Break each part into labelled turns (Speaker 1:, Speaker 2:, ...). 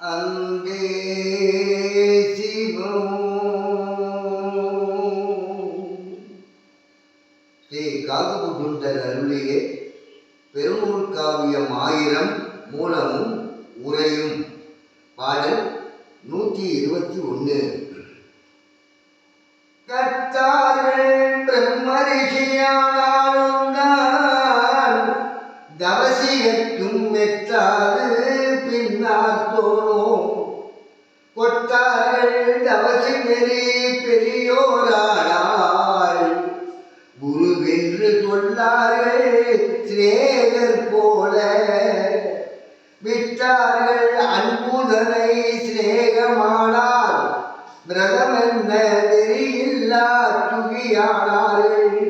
Speaker 1: அங்கே சிவம் ஸ்ரீ காகபுகுண்டர் அருளிய பெருநூல் காவியம் ஆயிரம் மூலமும் உரையும். பாடல் நூற்றி இருபத்தி ஒன்று தவசியற்றும் மெற்றாது பின்னார் தோணும் கொட்டார்கள் தவசி நெறி பெரியோரானாள் குருவென்று சொன்னார்கள் சிநேகர் போல. விட்டார்கள் அன்புதனை சிநேகமானால் பிரதமென்ன நெறியில்லா துகியானார்கள்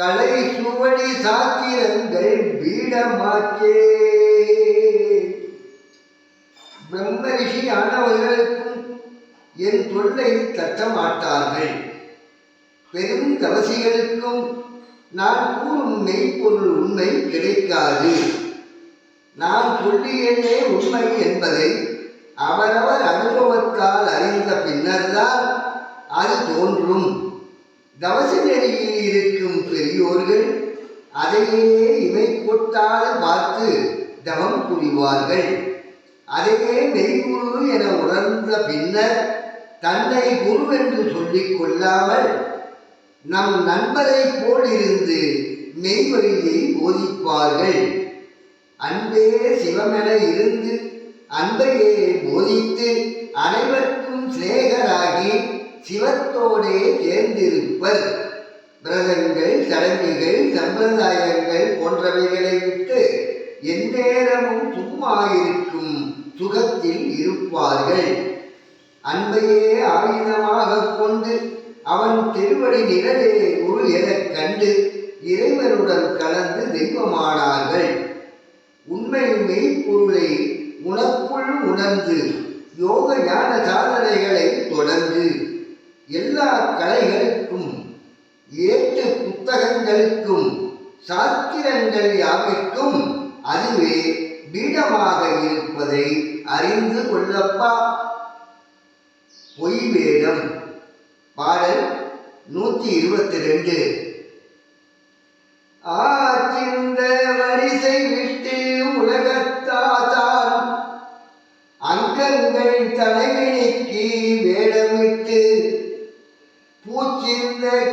Speaker 1: கலை சுவடி சாத்திரங்கள் பீடமாக்கே. பிரம்மரிஷி ஆனவர்களுக்கும் என் தொல்லை தட்ட மாட்டார்கள் பெரும் தவசிகளுக்கும் நான் கூறும் மெய்ப்பொருள் உண்மை கிடைக்காது. நான் சொல்லியதே உண்மை என்பதை அவரவர் அனுபவத்தால் அறிந்த பின்னர்தான் அது தோன்றும். தவச நெறியில் இருக்கும் பெரியோர்கள் அதையே இமை கொட்டாத பார்த்து தவம் புரிவார்கள். அதையே மெய்குரு என உணர்ந்த பின்னர் தன்னை குருவென்று சொல்லிக் கொள்ளாமல் நம் நண்பரைப் போல் இருந்து மெய்வழியை போதிப்பார்கள். அன்பே சிவமென இருந்து அன்பையே போதித்து அனைவருக்கும் சிநேகராகி சிவத்தோடே சேர்ந்திருப்பர். விரதங்கள் சடங்குகள் சம்பிரதாயங்கள் போன்றவைகளை விட்டு எந்நேரமும் சும்மா இருக்கும் சுகத்தில் இருப்பார்கள். அன்பையே ஆயுதமாக கொண்டு அவன் திருவடி நிழலே குரு எனக் கண்டு இறைவனுடன் கலந்து தெய்வமானார்கள். உண்மை மெய்ப்பொருளை உனக்குள் உணர்ந்து யோக ஞான சாதனைகளை தொடர்ந்து எல்லா கலைகளுக்கும் ஏற்று புத்தகங்களுக்கும் சாஸ்திரங்கள் யாவிற்கும் அதுவே பீடமாக இருப்பதை அறிந்து கொள்ளப்பா. பொய் வேடம் பாடல் நூற்றி இருபத்தி ரெண்டு.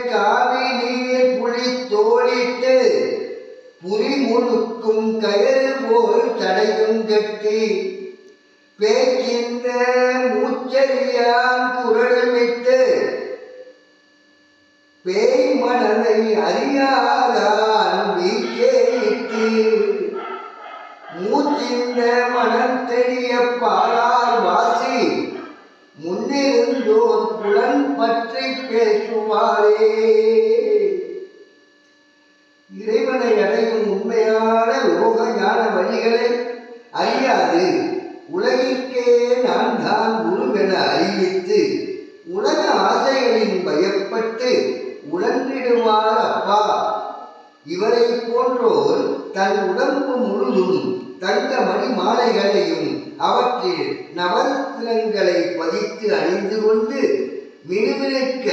Speaker 1: காவி நீர் புளி தோளிட்டு புரி முழுக்கும் கயறு போல் தடையும் கட்டி பேக்கின்ற மூச்சரியான் குரலுமிட்டு பேய் மனதை அறியாதான் வீக்கே இட்டு மூச்சிந்த மனம் தெரிய பாடார் வாசி முன்னிருந்தோர் புலன் பற்றி பேசுவாரே. இறைவனை அடையும் உண்மையான யோக ஞான வழிகளை அறியாது உலகிற்கே நான் தான் குருவென அறிவித்து உலக ஆசைகளின் பயப்பட்டு உழன்றிடுவார் அப்பா. இவரை போன்றோர் தன் உடம்பு முழுதும் தங்க மணி மாலைகளையும் அவற்றில் நவரத்னங்களை பதித்து அணிந்து கொண்டு மினுமினுக்க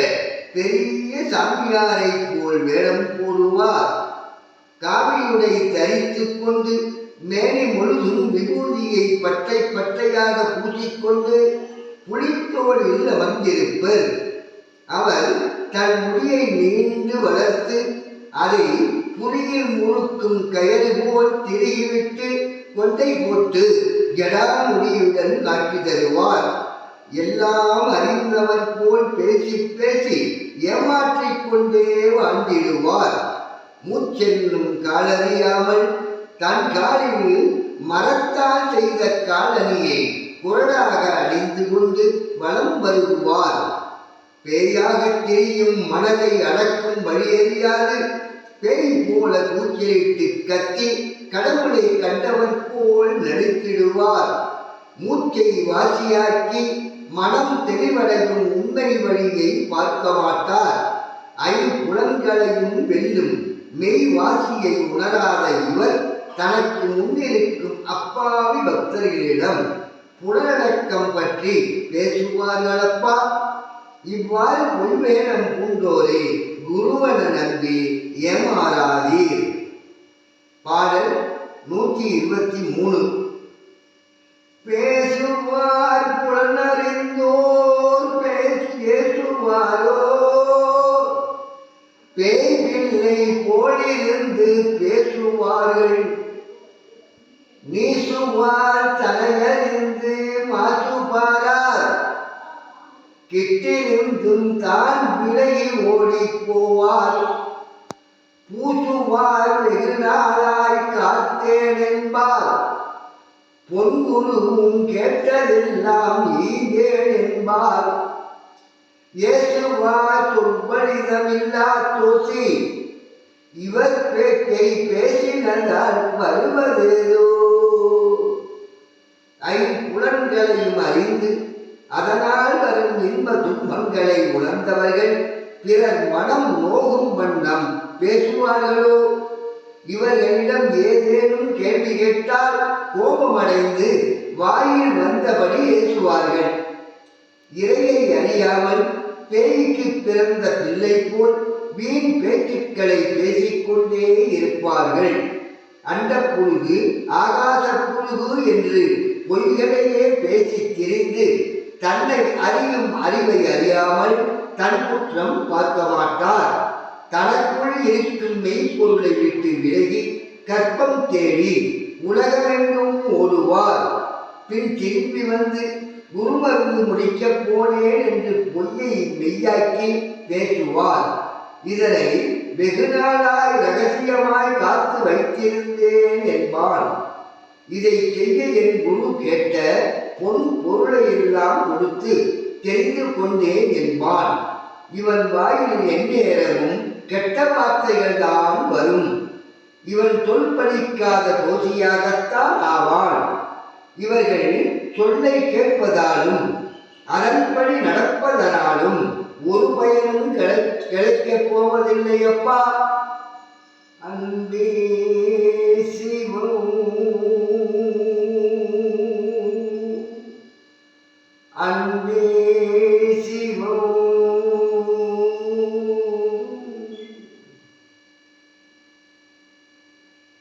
Speaker 1: பெரிய சாமியாரை போல் வேடம் போடுவார். காவியுடை தரித்து கொண்டு மேனி முழுதும் விபூதியை பட்டை பட்டையாக பூசிக்கொண்டு புலித்தோளில் அமர்ந்திருப்பர் அவர் தன் முடியை நீண்டு வளர்த்து அதை புலியில் முழுக்கும் கயறு போல் திருகிவிட்டு கொண்டை போட்டு ஜடாமுடியுடன் காட்சி தருவார். எல்லாம் அறிந்தவர் போல் பேசி பேசி ஏமாற்றிக் கொண்டே வாழ்ந்திடுவார். மூச்செல்லும் காலறியாமல் தன் காலில் மரத்தால் செய்த காலணியை குரடாக அணிந்து கொண்டு வலம் வருவார். பேயாக தெரியும் மனதை அடக்கும் வழியறியாது. பேய் போல கூச்சலிட்டு கத்தி கடவுளை கண்டவர் போல் நடித்திடுவார். மூச்சை வாசியாக்கி மனம் தெளிவடையும் உண்மை வழியை பார்க்க மாட்டார். ஐம்புலன்களையும் வெல்லும் மெய் வாசியை உணராத இவர் தனக்கு முன்னிருக்கும் அப்பாவி பக்தர்களிடம் புலனடக்கம் பற்றி பேசுவார்களப்பா? இவ்வாறு பொய்வேடம் பூண்டோரே குருவன நம்பி ஏமாறாதீர். பாடல் நூற்றி இருபத்தி மூணு. பேசுவார் புலனறிந்தோர் பேசுவாரோ பேய் பிள்ளை போலிருந்து பேசுவார்கள். நீசுவார் தலையறிந்து மாசுபாரார் கிட்டிருந்தும் தான் விலகி ஓடி போவார். பூசுவார் வெகு காத்தேன் என்பார் பொன்குருவும் கேட்டதெல்லாம் ஈந்தேன் என்பார் இயேசுவா சொற்படிதமில்லா தோசி இவர் பேட்டை பேசினால் வருவதேதோ ஐம்புலன்களையும் அறிந்து அதனால் வரும் இன்ப துன்பங்களை உணர்ந்தவர்கள் பிறர் மனம் நோகும் வண்ணம் பேசுவார்களோ? இவர்களிடம் ஏதேனும் கேள்வி கேட்டால் கோபமடைந்து வாயில் வந்தபடி ஏசுவார்கள் இறையை அறியாமல் பேய்க்கு பிறந்த பிள்ளை போல் வீண் பேச்சுக்களை பேசிக்கொண்டே இருப்பார்கள். அண்ட புழுகு ஆகாச புழுகு என்று பொய்களையே பேசித் திரிந்து தன்னை அறியும் அறிவை அறியாமல் தன் குற்றம் பார்க்க மாட்டார் தனக்குள் இருக்கும் மெய்ப்பொருளை விட்டு விலகி கற்பம் தேடி உலகமெங்கும் ஓடுவார். பின் திரும்பி வந்து குருமருந்து முடிக்கப் போனேன் என்று பொய்யை மெய்யாக்கி பேசுவார் இதனை வெகு நாளாய் ரகசியமாய் காத்து வைத்திருந்தேன் என்பான். இதை செய்ய என் குரு கேட்ட பொன் பொருளை எல்லாம் கொடுத்து தெரிந்து கொண்டேன் என்பான். இவன் வாயில் எந்நேரமும் கெட்ட வார்த்தைகள் தான் வரும். இவன் தொல்படிக்காத தோசியாகத்தான் ஆவான். இவர்கள் சொல்லை கேட்பதாலும் அதன்படி நடப்பதனாலும் ஒரு பயனும் கிடை- கிடைக்கப் போவதில்லை அப்பா அன்பே